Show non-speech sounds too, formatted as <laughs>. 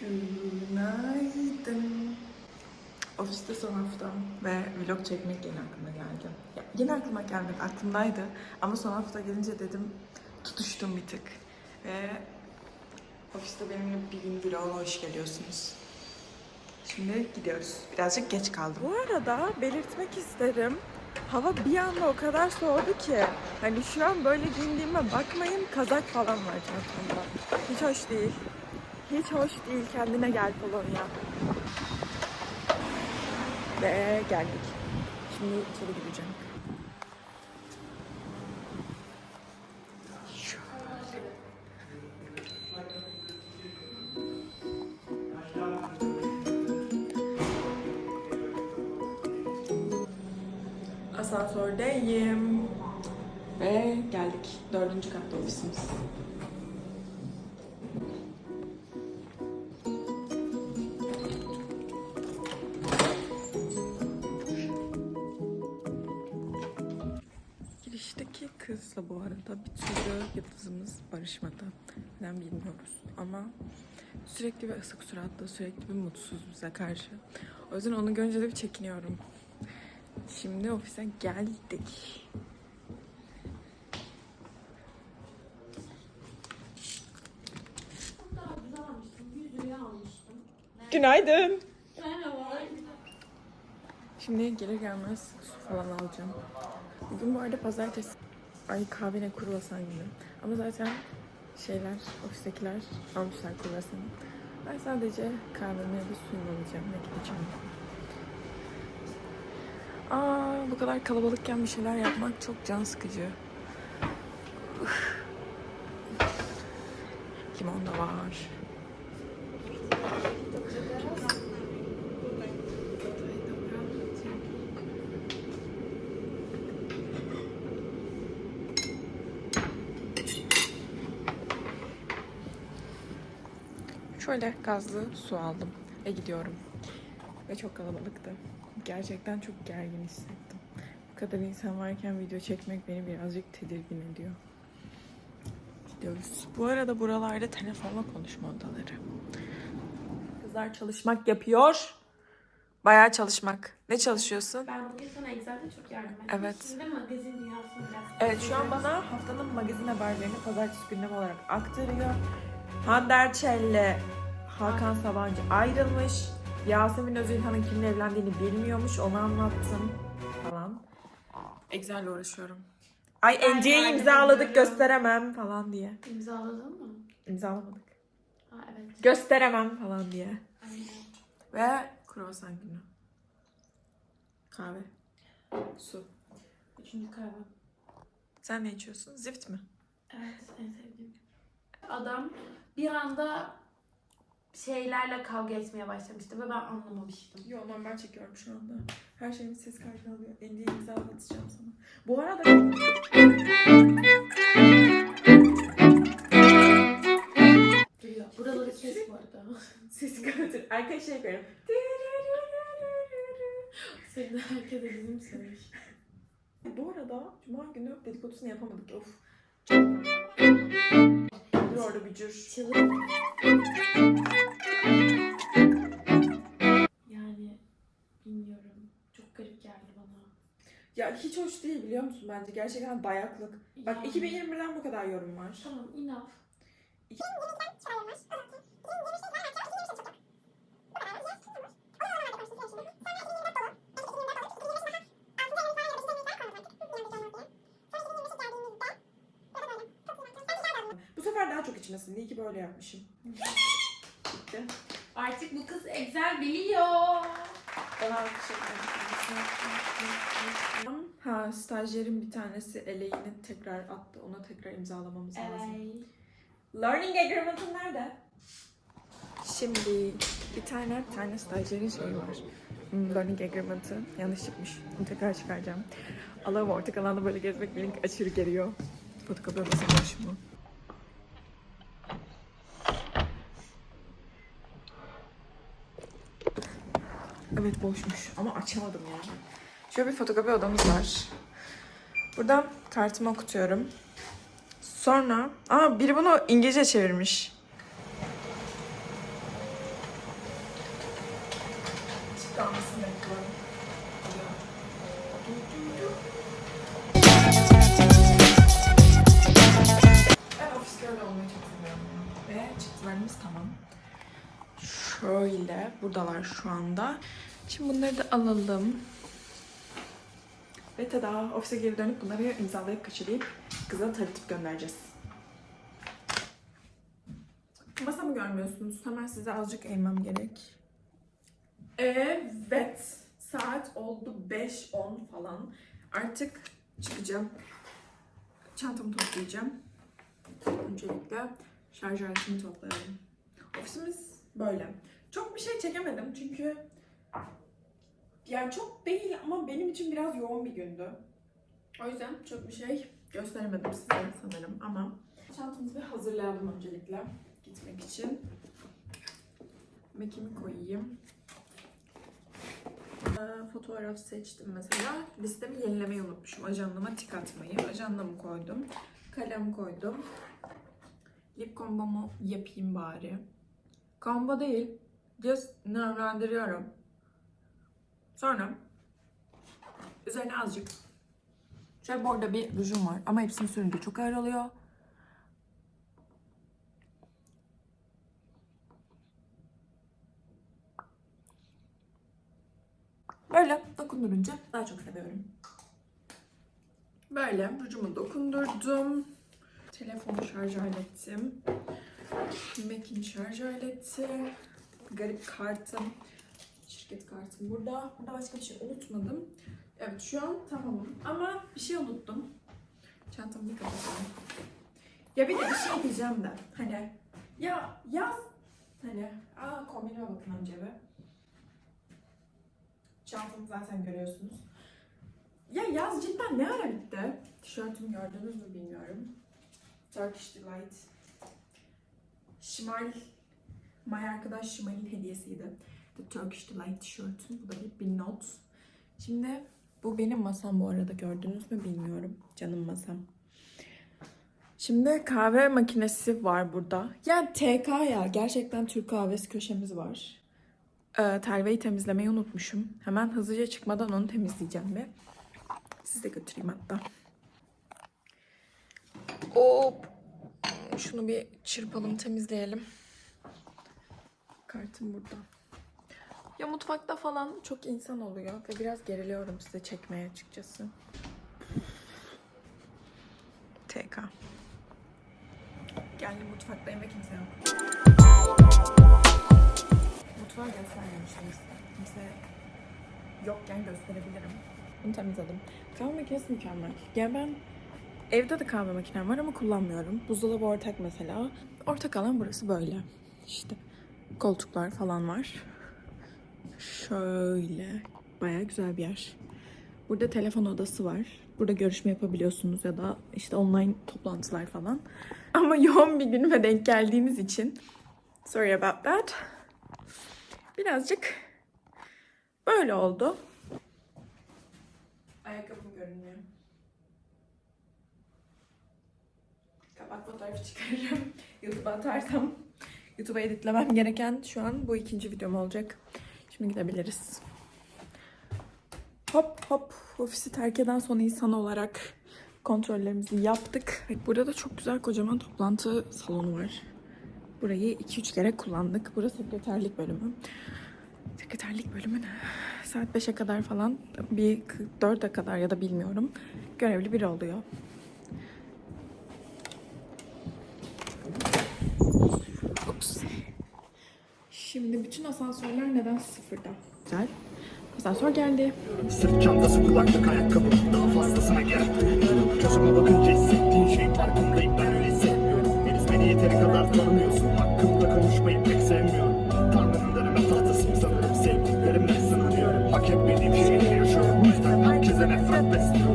Günaydın. Ofiste son haftam ve vlog çekmek yine aklıma geldi. Ya, yine aklıma gelmedi, aklımdaydı. Ama son hafta gelince dedim tutuştum bir tık. Ve ofiste benimle bir gün vloga hoş geliyorsunuz. Şimdi gidiyoruz. Birazcık geç kaldım. Bu arada belirtmek isterim. Hava bir anda o kadar soğudu ki. Hani şu an böyle giyindiğime bakmayın kazak falan var çantamda. Hiç hoş değil. Hiç hoş değil. Kendine gel Polonya. Ve geldik. Şimdi içeri gireceğim. Asansördeyim. Ve geldik. Dördüncü katta ofisimiz. Neden bilmiyoruz ama sürekli bir ısık suratlı, sürekli bir mutsuz bize karşı. O yüzden onu görünce de bir çekiniyorum. Şimdi ofise geldik. Günaydın. Şimdi gelir gelmez su falan alacağım. Bugün bu arada pazartesi. Ay kahvene kruvasan günü. Ama zaten şeyler, ofistekiler almışlar kruvasanı. Ben sadece kahvemi ya da alacağım ve gideceğim. Aa, bu kadar kalabalıkken bir şeyler yapmak çok can sıkıcı. Üf. Limon da var. Şöyle gazlı su aldım ve gidiyorum. Ve çok kalabalıktı. Gerçekten çok gergin hissettim. Bu kadar insan varken video çekmek beni birazcık tedirgin ediyor. Gidiyoruz. Bu arada buralarda telefonla konuşma odaları. Kızlar çalışmak yapıyor. Bayağı çalışmak. Ne çalışıyorsun? Ben bugün sana Excel'de çok yardım ettim. Evet. Şimdi magazin dünyasını biraz... Evet şu an bana haftanın magazin haberlerini pazartesi gündemi olarak aktarıyor. Hande Erçel'le Hakan Sabancı ayrılmış. Yasemin Özülhan'ın kimle evlendiğini bilmiyormuş. Onu anlattım falan. Excel'le uğraşıyorum. Ay yardım imzaladık gösteremem falan diye. İmzaladın mı? İmzalamadık. Ha evet. Gösteremem falan diye. Aynen. Ve kruvasan günü. Kahve. Su. Üçüncü kahve. Sen ne içiyorsun? Zift mi? Evet en sevdiğim. Adam bir anda şeylerle kavga etmeye başlamıştı ve ben anlamamıştım. Yo normal çekiyorum şu anda. Her şeyin ses kaydını alıyor. ND'yi imzalatacağım sana. Bu arada. Buraları kes bu arada. sesi kapatır. Arkaya şey koyarım. Seni de herkese bizim söylemiş. Bu arada Cuma günü dedikodusunu yapamadık. Of. Dur orada bir cür. Çığlık. Yani bilmiyorum. Çok garip geldi bana. Ya hiç hoş değil biliyor musun bence? Gerçekten dayaklık. Bak Yani- 2021'den bu kadar yorum var. Tamam enough. İçmesin. İyi ki böyle yapmışım. Bitti. Artık bu kız Excel biliyor. Bana bir şey Ha stajyerin bir tanesi eleğini tekrar attı. Ona tekrar imzalamamız lazım. Evet. Learning agreement'ın nerede? Şimdi bir tane bir tane stajyerin şeyi var. Hmm, Learning agreement'ı yanlış çıkmış. Onu tekrar çıkaracağım. Allah'ım ortak alanda böyle gezmek beni aşırı geriyor. Fotokopi odası boş mu? Evet boşmuş ama açamadım yani. Şöyle bir fotokopi odamız var. Buradan kartımı okutuyorum. Sonra, aa biri bunu İngilizce çevirmiş. Gelmesini bekliyorum. Ben ofiste öyle olmayı çok seviyorum. ya. Ve çıktılarımız tamam. Şöyle buradalar şu anda. Şimdi bunları da alalım. Ve tada ofise geri dönüp bunları imzalayıp kaçırayıp kıza tanıtıp göndereceğiz. Masamı görmüyorsunuz. Hemen size azıcık eğmem gerek. Evet. Saat oldu 5-10 falan. Artık çıkacağım. Çantamı toplayacağım. Öncelikle şarj aletimi toplayalım. Ofisimiz böyle. Çok bir şey çekemedim çünkü yani çok değil ama benim için biraz yoğun bir gündü. O yüzden çok bir şey gösteremedim size sanırım ama çantamızı bir hazırlayalım öncelikle gitmek için. Mekimi koyayım. Ee, Fotoğraf seçtim mesela. Listemi yenilemeyi unutmuşum. Ajandama tik atmayı. Ajandamı koydum. Kalem koydum. Lip kombomu yapayım bari. Kombo değil. Just nemlendiriyorum. Sonra üzerine azıcık şöyle burada bir rujum var ama hepsini sürünce çok ağır oluyor. Böyle dokundurunca daha çok seviyorum. Böyle rujumu dokundurdum. Telefonu şarj aletim. Mac'in şarj aleti. Garip kartım. Şirket kartım burada. Burada başka bir şey unutmadım. Evet şu an tamamım. Ama bir şey unuttum. Çantamı bir kapatalım. Ya bir de bir şey diyeceğim de. Hani ya yaz hani aa kombinime bakın önce bir. Çantamı zaten görüyorsunuz. Ya yaz cidden ne ara bitti? Tişörtümü gördünüz mü bilmiyorum. Turkish Delight. Şimal, my arkadaş Şimal'in hediyesiydi. The Turkish Delight tişörtüm. Bu da bir, not. Şimdi bu benim masam bu arada gördünüz mü bilmiyorum. Canım masam. Şimdi kahve makinesi var burada. Ya TK ya gerçekten Türk kahvesi köşemiz var. Ee, telveyi temizlemeyi unutmuşum. Hemen hızlıca çıkmadan onu temizleyeceğim ve size götüreyim hatta. Hop. Şunu bir çırpalım temizleyelim. Kartım burada. Ya mutfakta falan çok insan oluyor ve biraz geriliyorum size çekmeye açıkçası. TK. Geldim mutfaktayım ve kimse yok. Mutfağı göstermemiştim size. Kimse yokken gösterebilirim. Bunu temizledim. Kahve makinesi mükemmel. Yani ben evde de kahve makinem var ama kullanmıyorum. Buzdolabı ortak mesela. Ortak alan burası böyle. İşte koltuklar falan var. Şöyle. Baya güzel bir yer. Burada telefon odası var. Burada görüşme yapabiliyorsunuz ya da işte online toplantılar falan. <laughs> Ama yoğun bir günüme denk geldiğiniz için sorry about that. Birazcık böyle oldu. Ayakkabım görünüyor. Kapak fotoğrafı çıkarırım. <laughs> YouTube'a atarsam. YouTube'a editlemem gereken şu an bu ikinci videom olacak. Şimdi gidebiliriz. Hop hop ofisi terk eden son insan olarak kontrollerimizi yaptık. Burada da çok güzel kocaman toplantı salonu var. Burayı 2-3 kere kullandık. Burası sekreterlik bölümü. Sekreterlik bölümü ne? Saat 5'e kadar falan bir 4'e kadar ya da bilmiyorum. Görevli biri oluyor. Ups. Şimdi bütün asansörler neden sıfırda? Güzel. Asansör geldi. Sırt çantası, kulaklık, ayakkabı. Daha fazlasına gerek. Gözüme bakınca hissettiğin şey farkındayım. Ben öyle hissetmiyorum. Henüz beni yeteri kadar tanımıyorsun. Hakkımda konuşmayı pek sevmiyorum. Tanrımlarıma tahtasıyım sanırım. Sevdiklerimle sınırıyorum. Hak etmediğim şeyleri yaşıyorum. Bu yüzden herkese nefret besliyorum.